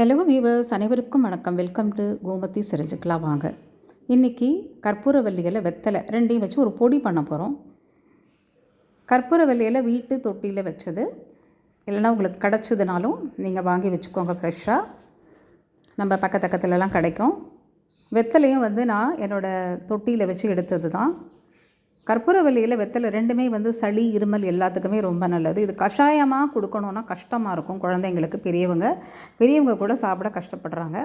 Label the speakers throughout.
Speaker 1: Hello viewers அனைவருக்கும் வணக்கம். Welcome to Gomathi சிரிஞ்சுக்கலாம் வாங்க. இன்றைக்கி கற்பூரவல்லிகளை வெத்தலை ரெண்டையும் வச்சு ஒரு பொடி பண்ண போகிறோம் கற்பூரவல்லியில் வீட்டு தொட்டியில் வச்சது. இல்லைன்னா உங்களுக்கு கிடச்சதுனாலும் நீங்கள் வாங்கி வச்சுக்கோங்க ஃப்ரெஷ்ஷாக நம்ம பக்கத்தக்கத்துலலாம் கிடைக்கும். வெத்தலையும் வந்து நான் என்னோடய தொட்டியில் வச்சு எடுத்தது தான் கற்பூரவல்லியில் வெத்தலை ரெண்டுமே வந்து சளி இருமல் எல்லாத்துக்குமே ரொம்ப நல்லது. இது கஷாயமாக கொடுக்கணுன்னா கஷ்டமாக இருக்கும் குழந்தைங்களுக்கு. பெரியவங்க பெரியவங்க கூட சாப்பிட கஷ்டப்படுறாங்க.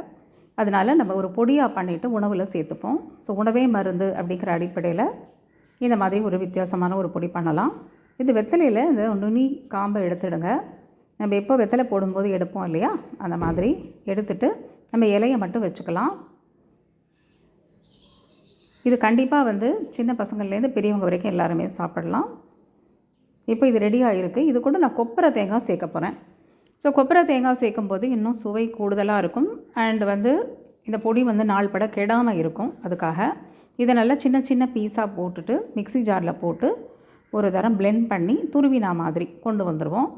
Speaker 1: அதனால் நம்ம ஒரு பொடியாக பண்ணிவிட்டு உணவில் சேர்த்துப்போம். ஸோ உணவே மருந்து அப்படிங்கிற அடிப்படையில் இந்த மாதிரி ஒரு வித்தியாசமான ஒரு பொடி பண்ணலாம். இது வெத்தலையில் இந்த நுனி காம்பை எடுத்துடுங்க. நம்ம எப்போ வெத்தலை போடும்போது எடுப்போம் இல்லையா? அந்த மாதிரி எடுத்துட்டு நம்ம இலையை மட்டும் வச்சுக்கலாம். இது கண்டிப்பாக வந்து சின்ன பசங்கள்லேருந்து பெரியவங்க வரைக்கும் எல்லாருமே சாப்பிடலாம். இப்போ இது ரெடியாக இருக்குது இது கூட நான் கொப்பரை தேங்காய் சேர்க்க போகிறேன் ஸோ கொப்பரை தேங்காய் சேர்க்கும் போது இன்னும் சுவை கூடுதலாக இருக்கும். அண்ட் வந்து இந்த பொடி வந்து நாள் பட கெடாமல் இருக்கும். அதுக்காக இதை நல்லா சின்ன சின்ன பீஸாக போட்டுட்டு மிக்சி ஜாரில் போட்டு ஒரு தரம் பிளெண்ட் பண்ணி துருவினா மாதிரி கொண்டு வந்துடுவோம்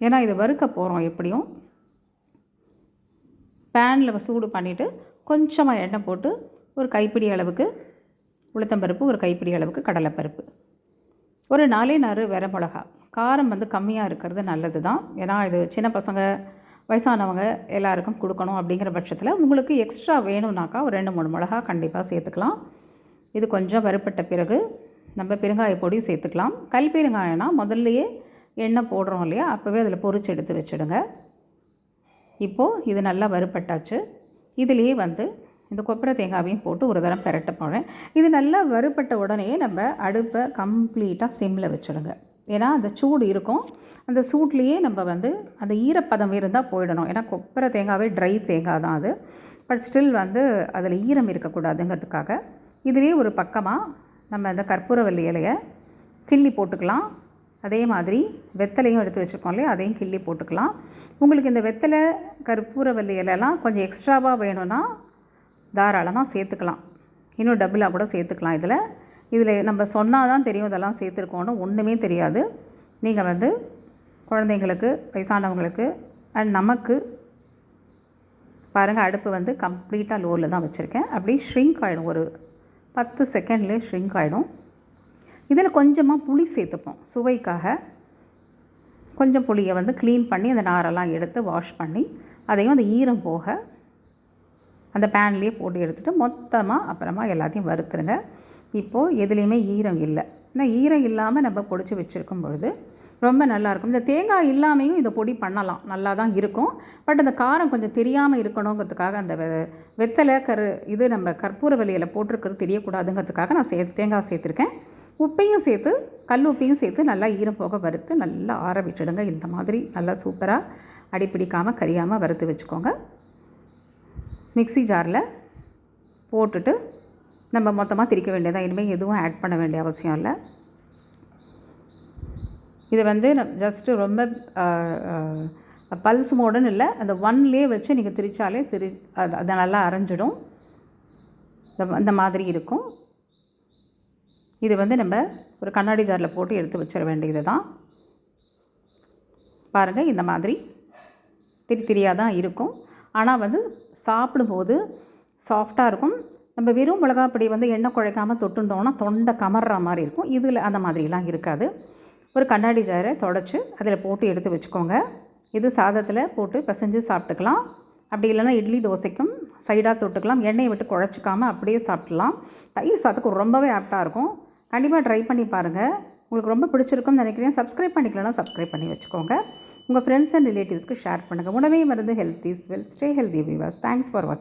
Speaker 1: ஏன்னா இது வறுக்க போகிறோம் எப்படியும். பேனில் சூடு பண்ணிவிட்டு கொஞ்சமாக எண்ணெய் போட்டு ஒரு கைப்பிடி அளவுக்கு உளுத்தம்பருப்பு ஒரு கைப்பிடி அளவுக்கு கடலைப்பருப்பு. ஒரு நாலே நாறு வெற மிளகா. காரம் வந்து கம்மியாக இருக்கிறது நல்லது தான். ஏன்னா இது சின்ன பசங்க வயசானவங்க எல்லாருக்கும் கொடுக்கணும் அப்படிங்கிற பட்சத்தில் உங்களுக்கு எக்ஸ்ட்ரா வேணும்னாக்கா ஒரு ரெண்டு மூணு மிளகா கண்டிப்பாக சேர்த்துக்கலாம். இது கொஞ்சம் வறுப்பட்ட பிறகு நம்ம பெருங்காய பொடி சேர்த்துக்கலாம். கல் பெருங்காயம்னா முதல்லையே எண்ணெய் போடுறோம் இல்லையா? அப்போவே அதில் பொறிச்சு எடுத்து வச்சுடுங்க. இப்போது இது நல்லா வறுப்பட்டாச்சு இதுலேயே வந்து இந்த கொப்பரை தேங்காவையும் போட்டு ஒரு தரம் பெரட்ட போகிறேன் இது நல்லா வறுபட்ட உடனே நம்ம அடுப்பை கம்ப்ளீட்டாக சிம்மில் வச்சுடுங்க. ஏன்னா அந்த சூடு இருக்கும். அந்த சூட்லேயே நம்ம வந்து அந்த ஈரப்பதம் இருந்தால் போயிடணும். ஏன்னா கொப்பரை தேங்காவே ட்ரை தேங்காய் தான் அது. பட் ஸ்டில் வந்து அதில் ஈரம் இருக்கக்கூடாதுங்கிறதுக்காக இதுலேயே ஒரு பக்கமாக நம்ம அந்த கற்பூரவல்லி இலையை கிள்ளி போட்டுக்கலாம். அதே மாதிரி வெத்தலையும் எடுத்து வச்சுருக்கோம் இல்லையா? அதையும் கிள்ளி போட்டுக்கலாம். உங்களுக்கு இந்த வெத்தலை கற்பூரவல்லி இலையெல்லாம் கொஞ்சம் எக்ஸ்ட்ராவாக வேணும்னா தாராளமாக சேர்த்துக்கலாம். இன்னும் டபுளாக கூட சேர்த்துக்கலாம் இதில். இதில் நம்ம சொன்னால் தான் தெரியும் இதெல்லாம் சேர்த்துருக்கோன்னு ஒன்றுமே தெரியாது. நீங்கள் வந்து குழந்தைங்களுக்கு வயசானவங்களுக்கு அண்ட் நமக்கு பாருங்கள் அடுப்பு வந்து கம்ப்ளீட்டாக லோவில் தான் வச்சுருக்கேன். அப்படி ஷ்ரிங்க் ஆகிடும் ஒரு பத்து செகண்ட்லேயே ஷ்ரிங்க் ஆகிடும் இதில் கொஞ்சமாக புளி சேர்த்துப்போம். சுவைக்காக கொஞ்சம் புளியை வந்து க்ளீன் பண்ணி அந்த நாரெல்லாம் எடுத்து வாஷ் பண்ணி அதையும் அந்த ஈரம் போக அந்த பேன்லேயே போட்டு எடுத்துகிட்டு மொத்தமாக அப்புறமா எல்லாத்தையும் வறுத்துருங்க. இப்போது எதுலேயுமே ஈரம் இல்லை. ஏன்னா ஈரம் இல்லாமல் நம்ம பொடிச்சு வச்சுருக்கும் பொழுது ரொம்ப நல்லாயிருக்கும். இந்த தேங்காய் இல்லாமையும் இந்த பொடி பண்ணலாம். நல்லா தான் இருக்கும். பட் அந்த காரம் கொஞ்சம் தெரியாமல் இருக்கணுங்கிறதுக்காக அந்த வெ வெத்தலை கரு இது நம்ம கற்பூர வலியில் போட்டிருக்கிறது தெரியக்கூடாதுங்கிறதுக்காக நான் சேர்த்து தேங்காய் சேர்த்துருக்கேன். உப்பையும் சேர்த்து கல் உப்பையும் சேர்த்து நல்லா ஈரம் போக வறுத்து நல்லா ஆற விட்டுடுங்க. இந்த மாதிரி நல்லா சூப்பராக அடிப்பிடிக்காமல் கரியாமல் வறுத்து வச்சுக்கோங்க. மிக்சி ஜாரில் போட்டுட்டு நம்ம மொத்தமாக திரிக்க வேண்டியதான் இனிமேல் எதுவும் ஆட் பண்ண வேண்டிய அவசியம் இல்லை. இது வந்து ஜஸ்ட்டு ரொம்ப பல்ஸ் மோடுன்னு இல்லை. அந்த ஒன்லேயே வச்சு நீங்கள் திரிச்சாலே திரி அது அதை நல்லா அரைஞ்சிடும். இந்த மாதிரி இருக்கும். இது வந்து நம்ம ஒரு கண்ணாடி ஜாரில் போட்டு எடுத்து வச்சிட வேண்டியது தான். பாருங்கள் இந்த மாதிரி திரி திரியாக தான் இருக்கும். ஆனால் வந்து சாப்பிடும்போது சாஃப்டாக இருக்கும். நம்ம வெறும் மிளகாப்பொடி வந்து எண்ணெய் குழைக்காமல் தொட்டுட்டோம்னா தொண்டை கமர்ற மாதிரி இருக்கும். இதில் அந்த மாதிரிலாம் இருக்காது. ஒரு கண்ணாடி ஜாரை தொடச்சி அதில் போட்டு எடுத்து வச்சுக்கோங்க. இது சாதத்தில் போட்டு பிசைஞ்சு சாப்பிட்டுக்கலாம். அப்படி இல்லைன்னா இட்லி தோசைக்கும் சைடாக தொட்டுக்கலாம். எண்ணெயை விட்டு குழச்சிக்காமல் அப்படியே சாப்பிட்லாம். தயிர் சாதத்துக்கு ரொம்பவே ஆப்டாக இருக்கும். கண்டிப்பாக ட்ரை பண்ணி பாருங்கள் உங்களுக்கு ரொம்ப பிடிச்சிருக்கும்னு நினைக்கிறேன். சப்ஸ்கிரைப் பண்ணிக்கலன்னா சப்ஸ்கிரைப் பண்ணி வச்சுக்கோங்க. உங்கள் ஃப்ரெண்ட்ஸ் அண்ட் ரிலேட்டிவ்ஸ்க்கு ஷேர் பண்ணுங்கள் உணவே மருந்து health is well stay healthy Vilas thanks for வாட்சிங்